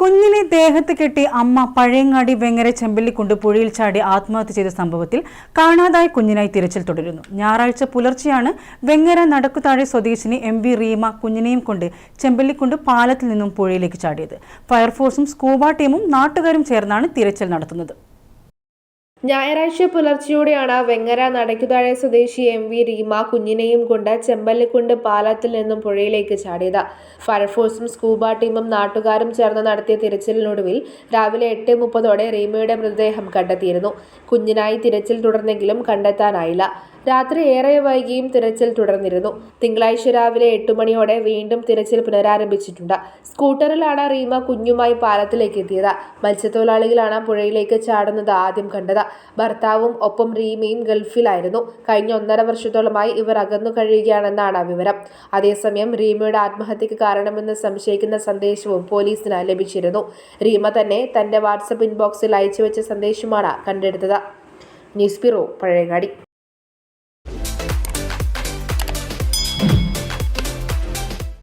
കുഞ്ഞിനെ ദേഹത്ത് കെട്ടി അമ്മ പഴയങ്ങാടി വെങ്ങര ചെമ്പല്ലിക്കൊണ്ട് പുഴയിൽ ചാടി ആത്മഹത്യ ചെയ്ത സംഭവത്തിൽ കാണാതായ കുഞ്ഞിനായി തിരച്ചിൽ തുടരുന്നു. ഞായറാഴ്ച പുലർച്ചെയാണ് വെങ്ങര നടക്കുതാഴെ സ്വദേശിനി എം വി റീമ കുഞ്ഞിനെയും കൊണ്ട് ചെമ്പല്ലിക്കൊണ്ട് പാലത്തിൽ നിന്നും പുഴയിലേക്ക് ചാടിയത്. ഫയർഫോഴ്സും സ്കൂബ ടീമും നാട്ടുകാരും ചേർന്നാണ് തിരച്ചിൽ നടത്തുന്നത്. ഞായറാഴ്ച പുലർച്ചെയോടെയാണ് വെങ്ങര നടക്കുതാഴെ സ്വദേശി എം വി റീമ കുഞ്ഞിനെയും കൊണ്ട് ചെമ്പല്ലിക്കുണ്ട് പാലത്തിൽ നിന്നും പുഴയിലേക്ക് ചാടിയത്. ഫയർഫോഴ്സും സ്കൂബ ടീമും നാട്ടുകാരും ചേർന്ന് നടത്തിയ തിരച്ചിലിനൊടുവിൽ രാവിലെ എട്ട് മുപ്പതോടെ റീമയുടെ മൃതദേഹം കണ്ടെത്തിയിരുന്നു. കുഞ്ഞിനായി തിരച്ചിൽ തുടർന്നെങ്കിലും കണ്ടെത്താനായില്ല. രാത്രി ഏറെ വൈകിയും തിരച്ചിൽ തുടർന്നിരുന്നു. തിങ്കളാഴ്ച രാവിലെ എട്ട് മണിയോടെ വീണ്ടും തിരച്ചിൽ പുനരാരംഭിച്ചിട്ടുണ്ട്. സ്കൂട്ടറിലാണ് റീമ കുഞ്ഞുമായി പാലത്തിലേക്ക് എത്തിയത്. മത്സ്യത്തൊഴിലാളികളാണ് പുഴയിലേക്ക് ചാടുന്നത് ആദ്യം കണ്ടത്. ഭർത്താവും ഒപ്പം റീമയും ഗൾഫിലായിരുന്നു. കഴിഞ്ഞ ഒന്നര വർഷത്തോളമായി ഇവർ അകന്നു കഴിയുകയാണെന്നാണ് വിവരം. അതേസമയം റീമയുടെ ആത്മഹത്യക്ക് കാരണമെന്ന് സംശയിക്കുന്ന സന്ദേശവും പോലീസിന് ലഭിച്ചിരുന്നു. റീമ തന്നെ തന്റെ വാട്സപ്പ് ഇൻബോക്സിൽ അയച്ചു വെച്ച സന്ദേശമാണ് കണ്ടെടുത്തത്. News bureau Pazhayangadi.